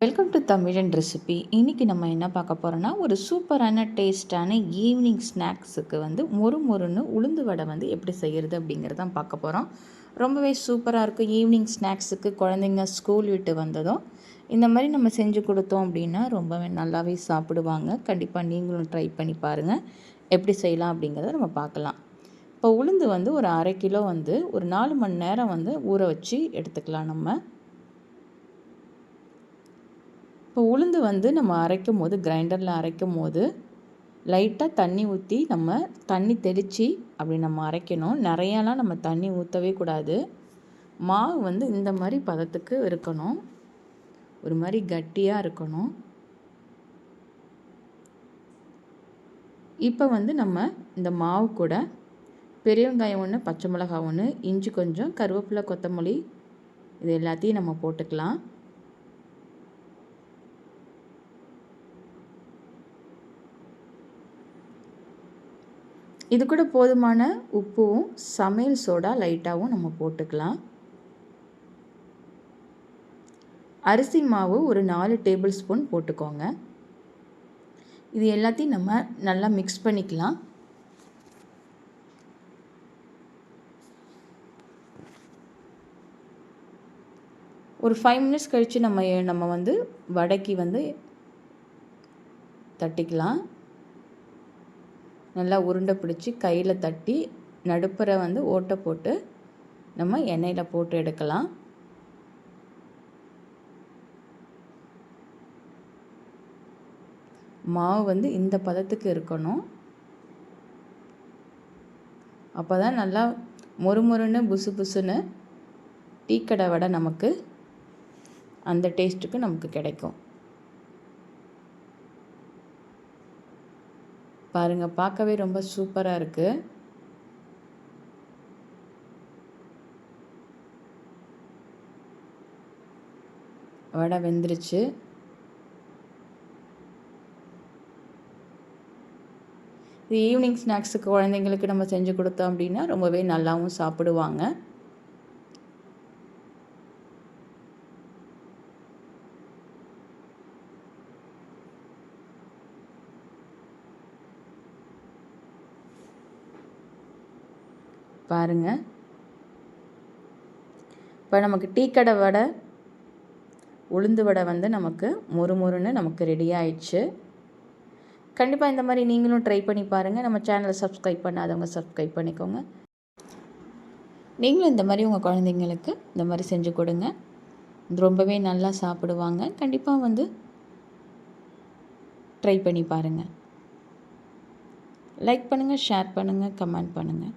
Welcome to தமிழன் recipe இன்றைக்கி நம்ம என்ன பார்க்க போகிறோன்னா ஒரு சூப்பரான டேஸ்டான ஈவினிங் ஸ்நாக்ஸுக்கு வந்து மொறு மொறுன்னு உளுந்து வடை வந்து எப்படி செய்கிறது அப்படிங்கிறது தான் பார்க்க போகிறோம் ரொம்பவே சூப்பராக இருக்கும் ஈவினிங் ஸ்நாக்ஸுக்கு குழந்தைங்க ஸ்கூல் விட்டு வந்ததும். இந்த மாதிரி நம்ம செஞ்சு கொடுத்தோம் அப்படின்னா ரொம்பவே நல்லாவே சாப்பிடுவாங்க. கண்டிப்பாக நீங்களும் ட்ரை பண்ணி பாருங்கள் எப்படி செய்யலாம் அப்படிங்கிறத நம்ம பார்க்கலாம். இப்போ உளுந்து வந்து ஒரு அரை கிலோ வந்து ஒரு நாலு மணி நேரம் வந்து ஊற வச்சு எடுத்துக்கலாம் நம்ம. இப்போ உளுந்து வந்து நம்ம அரைக்கும் போது கிரைண்டரில் அரைக்கும் போது லைட்டாக தண்ணி ஊற்றி நம்ம தண்ணி தெளித்து அப்படி நம்ம அரைக்கணும். நிறையாலாம் நம்ம தண்ணி ஊற்றவே கூடாது. மாவு வந்து இந்த மாதிரி பதத்துக்கு இருக்கணும். ஒரு மாதிரி கட்டியாக இருக்கணும். இப்போ வந்து நம்ம இந்த மாவு கூட பெரிய வெங்காயம் ஒன்று பச்சை மிளகாய் ஒன்று இஞ்சி கொஞ்சம் கருவேப்பிலை கொத்தமல்லி இது எல்லாத்தையும் நம்ம போட்டுக்கலாம். இது கூட போதுமான உப்பும் சமையல் சோடா லைட்டாகவும் நம்ம போட்டுக்கலாம். அரிசி மாவு ஒரு நாலு டேபிள் ஸ்பூன் போட்டுக்கோங்க. இது எல்லாத்தையும் நம்ம நல்லா மிக்ஸ் பண்ணிக்கலாம். ஒரு ஃபைவ் மினிட்ஸ் கழித்து நம்ம நம்ம வந்து வடக்கி வந்து தட்டிக்கலாம். நல்லா உருண்டை பிடிச்சி கையில் தட்டி நடுப்புற வந்து ஓட்டை போட்டு நம்ம எண்ணெயில் போட்டு எடுக்கலாம். மாவு வந்து இந்த பதத்துக்கு இருக்கணும். அப்போ தான் நல்லா மொறுமொறுன்னு புசு புசுன்னு டீக்கடை வடை நமக்கு அந்த டேஸ்ட்டுக்கு நமக்கு கிடைக்கும். பாருங்கள் பார்க்கவே ரொம்ப சூப்பராக இருக்குது வடை வெந்துருச்சு. இது ஈவினிங் ஸ்நாக்ஸுக்கு குழந்தைங்களுக்கு நம்ம செஞ்சு கொடுத்தோம் அப்படின்னா ரொம்பவே நல்லாவும் சாப்பிடுவாங்க. பாருங்கள் இப்போ நமக்கு டீ கடை வடை உளுந்து வடை வந்து நமக்கு மொறு மொறுன்னு நமக்கு ரெடி ஆயிடுச்சு. கண்டிப்பாக இந்த மாதிரி நீங்களும் ட்ரை பண்ணி பாருங்கள் நம்ம சேனலை சப்ஸ்கிரைப் பண்ணாதவங்க சப்ஸ்கிரைப் பண்ணிக்கோங்க. நீங்களும் இந்த மாதிரி உங்கள் குழந்தைங்களுக்கு இந்த மாதிரி செஞ்சு கொடுங்க. ரொம்பவே நல்லா சாப்பிடுவாங்க. கண்டிப்பாக வந்து ட்ரை பண்ணி பாருங்கள் லைக் பண்ணுங்கள் ஷேர் பண்ணுங்கள் கமெண்ட் பண்ணுங்கள்